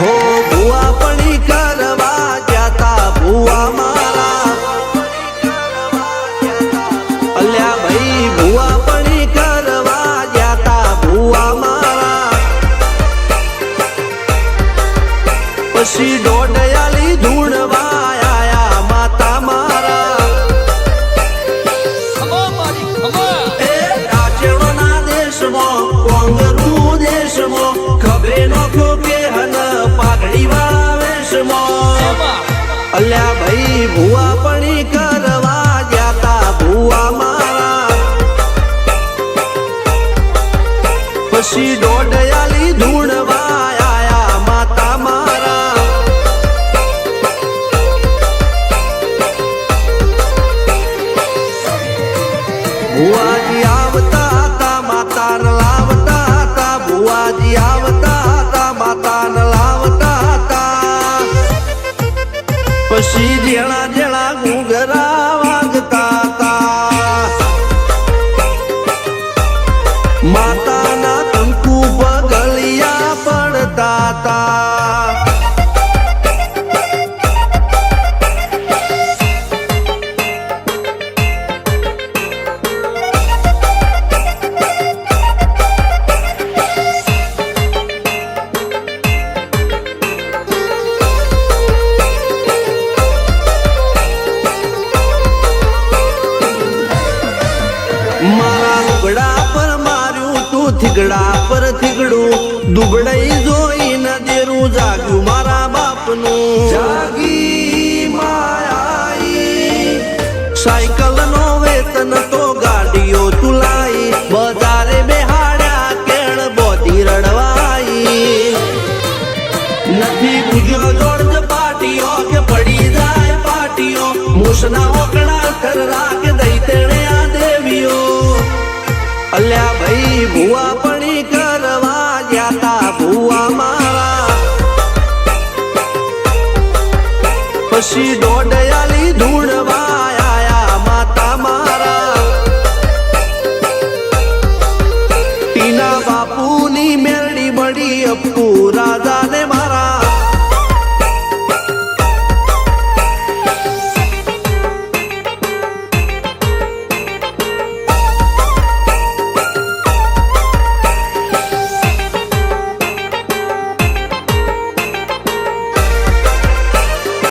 હો ભુવા પડી કરવા ક્યાતા ભુવા મારા. અલ્યા ભાઈ, ભુવા પડી કરવા ક્યાતા ભુવા મારા. પછી દોઢયાલી ધૂણવા અલ્યા ભાઈ, ભુવા પણી કરવા જાતા ભુવા મારા. પછી દોડયાલી ધૂણવા આયા માતા મારા. ભુવાજી આવતા હતા માતા લાવતા હતા, ભુવાજી આવતા પછી જેણા જેણા ઘૂઘરા મારા લુગડા પર માર્યું તું થીગડા પર થીગડું. દુબડાઈ ન દેરું, જાગ્યું મારા બાપનું. જાગી માયાઈ. સાયકલ નો વેતન તો ગાડીઓ તુલાઈ બજારે બેહાડ્યા કેળ બોધી રડવાઈ. નથી પૂજ્યો જોડ પાટીઓ કે પડી જાય પાટીઓ. મૂસના ઓકડા કર અલ્યા ભાઈ, ભુવા પણી કરવા ગયા તા ભુવા મારા. પછી દોડયાલી ધૂણવા આયા માતા મારા. ટીના બાપુની મેરડી બડી અપુરા